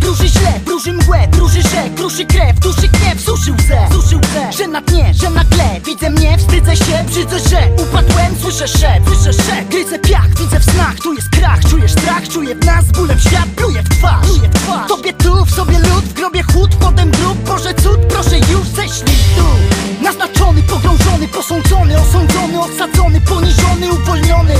Bruży źle, bruży mgłę, bruży rzek, bruży krew, duszy gniew, suszył łzę, suszył łzę, że na słyszę szep, słyszę szep Gryzę piach, widzę w snach, tu jest krach Czuję strach, czuję w nas bólem świat Pluje w twarz, pluje w twarz. Tobie tu, w sobie lód, w grobie chłód Potem grób, Boże cud, proszę już ześlij tu. Naznaczony, pogrążony, posądzony Osądzony, osadzony, poniżony, uwolniony.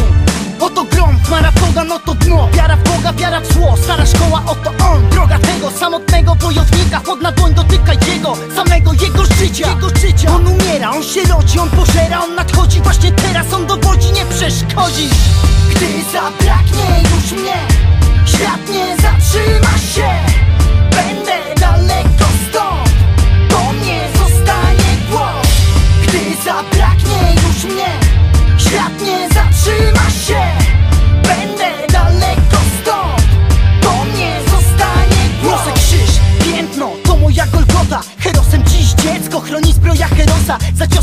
Oto grom, chmara pogan, oto dno. Wiara w Boga, wiara w zło, stara szkoła, oto on. Droga tego samotnego wojownika. Chłodna dłoń dotyka jego, samego jego życia. Jego życia. On umiera, on się rodzi, on pożera On nadchodzi właśnie przeszkodzi Gdy zabraknie już mnie. Świat nie zatrzyma się. Będę daleko stąd Po mnie zostanie głos. Gdy zabraknie już mnie Świat nie zatrzyma się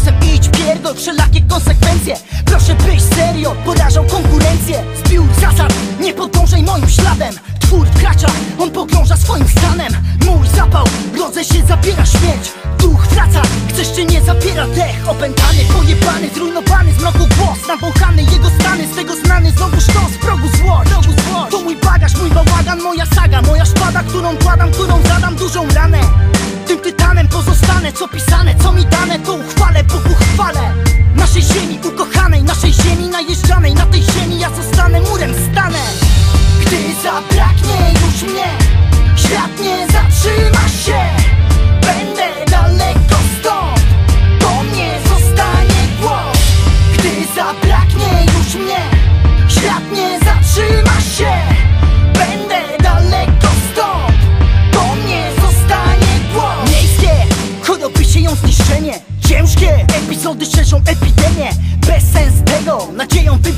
Za ciosem idź pierdol, wszelakie konsekwencje. Proszę byś serio, porażał konkurencję. Zbiór zasad, nie podążaj moim śladem. Twór wkracza, on pogrąża swoim stanem. Mój zapał, rodzę się, zabiera śmierć. Duch wraca, chcesz czy nie zabiera dech. Opętany, pojebany, zrujnowany z mroku głos. Nawąchany, jego stany, z tego znany Znowu sztos, progu złość, progu złość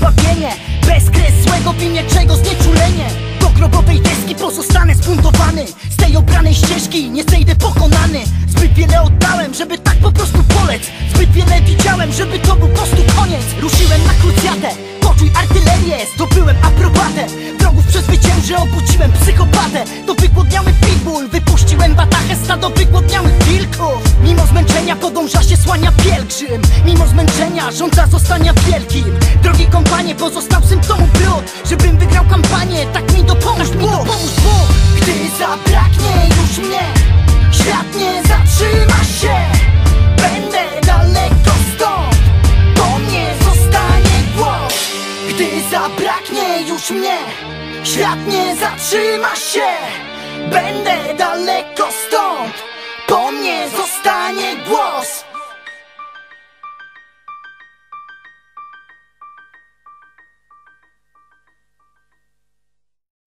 nadzieją wybawienie Bez kresłego w imię czego znieczulenie. Do grobowej deski pozostanę spuntowany Z tej obranej ścieżki nie zejdę pokonany. Zbyt wiele oddałem, żeby tak po prostu polec. Zbyt wiele widziałem, żeby to był po prostu koniec. Ruszyłem na krucjatę, poczuj artylerię. Zdobyłem aprobatę. Wrogów przezwyciężę, obudziłem psychopatę. To wygłodniały pitbull, wypuściłem batachę Stado wygłodniałych wilków. Mimo zmęczenia podąża się słania pielgrzym. Mimo rządza zostania wielkim. Drogi kompanie, pozostał symptomu brud Żebym wygrał kampanię, tak mi dopomóż Bóg, dopomóż Bóg Gdy zabraknie już mnie Świat nie zatrzyma się. Będę daleko stąd Po mnie zostanie głos. Gdy zabraknie już mnie Świat nie zatrzyma się. Będę daleko